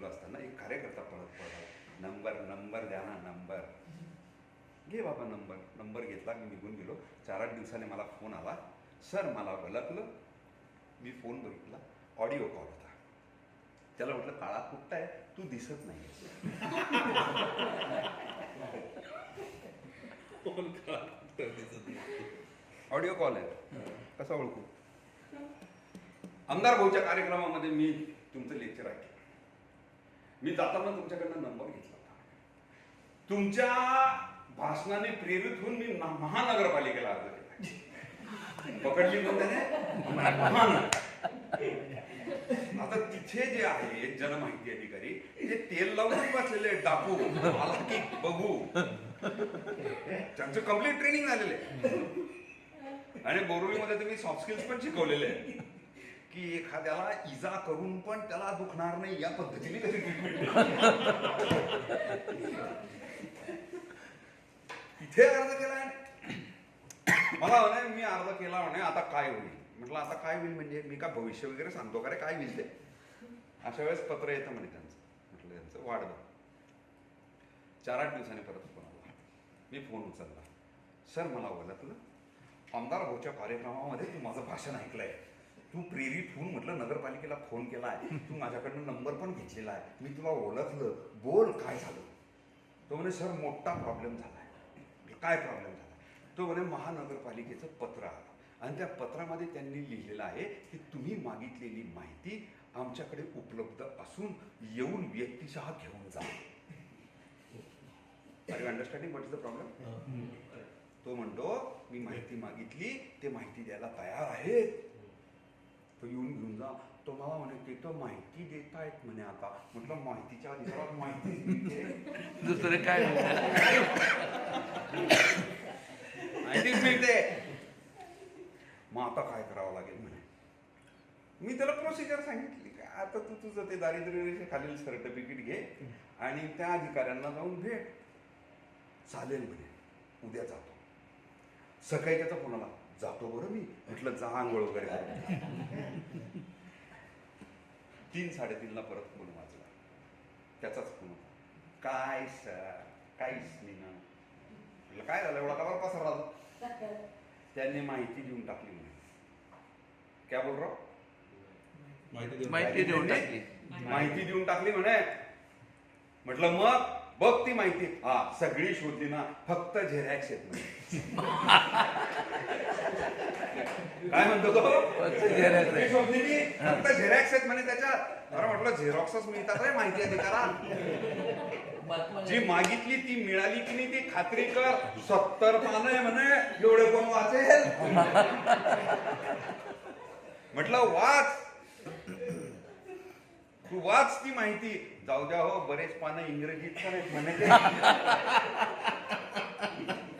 निघलो असताना एक कार्यकर्ता पळत पळत नंबर नंबर द्या ना नंबर. घे बाबा नंबर. नंबर घेतला मी निघून गेलो. चार आठ दिवसाने मला फोन आला. सर मला ओळखलं. मी फोन बघितला. ऑडिओ कॉल होता. त्याला म्हटलं काळा आहे? तू दिसत नाही. ऑडिओ कॉल आहे. कसा ओळखू? आमदार भाऊच्या कार्यक्रमामध्ये मी तुमचं लेक्चर ऐकलं मी जाताना तुमच्याकडनं नंबर घेतला होता. तुमच्या भाषणाने प्रेरित होऊन मी महानगरपालिकेला अर्ज केला. पकडली आता तिथे जे आहे जनमाहिती अधिकारी ते तेल लावून वाचलेले डाकू. मला की बघू. त्यांचं कंप्लीट ट्रेनिंग झालेलं आहे. आणि बोरुलीमध्ये तुम्ही सॉफ्ट स्किल्स पण शिकवलेले आहे की एखाद्याला इजा करून पण त्याला दुखणार नाही या पद्धतीने कधी ट्रीटमेंट तिथे अर्ज केलाय. मला म्हणे मी अर्ज केला म्हणे आता काय होईल? म्हटलं आता काय होईल म्हणजे मी का भविष्य वगैरे सांगतो का रे काय होईल ते? अशा वेळेस पत्र येतं म्हणे त्यांचं. म्हटलं त्यांचं वाढ चार आठ दिवसांनी परत फोन आला. मी फोन उचलला. सर मला ओळखलं. आमदार भाऊच्या कार्यक्रमामध्ये तू माझं भाषण ऐकलंय. तू प्रेरित होऊन म्हटलं नगरपालिकेला फोन केलाय. तू माझ्याकडनं नंबर पण घेतलेला आहे. मी तुला ओळखलं. बोल काय झालं? तो म्हणे सर मोठा प्रॉब्लेम झालाय. म्हटलं, काय प्रॉब्लेम झाला तो म्हणे महानगरपालिकेचं पत्र आलं. आणि त्या पत्रामध्ये त्यांनी लिहिलेलं आहे की तुम्ही मागितलेली माहिती आमच्याकडे उपलब्ध असून येऊन व्यक्तिशः घेऊन जा. Understanding what is the problem तो म्हणतो मी माहिती मागितली. ते माहिती द्यायला तयार आहेत. तो येऊन घेऊन जा. तो मला म्हणे ते तर माहिती देत आहेत म्हणे आता. म्हटलं माहितीच्या अधिकारात माहिती दुसरे काय माहितीच मिळते मग आता काय करावं लागेल म्हणे. मी त्याला प्रोसिजर सांगितली. का आता तू तुझं ते दारिद्र्य रेषेखालील सर्टिफिकेट घे आणि त्या अधिकाऱ्यांना जाऊन भेट. चालेल म्हणे. उद्या जातो. सकाळी त्याचा फोन आला. जातो बरं मी. म्हटलं जा आंघोळ वगैरे. तीन साडेतीनला परत फोन वाजला. त्याचाच फोन होता. काय सर? काहीच नाही ना. म्हटलं काय झालं? एवढा का पसर राहतो त्यांनी माहिती देऊन टाकली म्हणे. काय बोल राव माहिती देऊन टाकली. माहिती देऊन टाकली म्हणे. म्हटलं मग बघ ती माहिती. हा सगळी शोधली ना फक्त झेरॅक्स येत नाही. काय म्हणतो तो? सगळी शोधली फक्त झेरॅक्स आहेत म्हणे त्याच्यात अरे म्हटलं झेरॉक्सच मिळतात रे माहिती अधिकारात. जी मागितली ती मिळाली की नाही ती खात्री कर. सत्तर पानं आहे म्हणे एवढे कोण वाचेल? म्हटलं वाच. तू वाच ती माहिती. जाऊ द्या हो बरेच पानं इंग्रजीत पण आहेत म्हणे.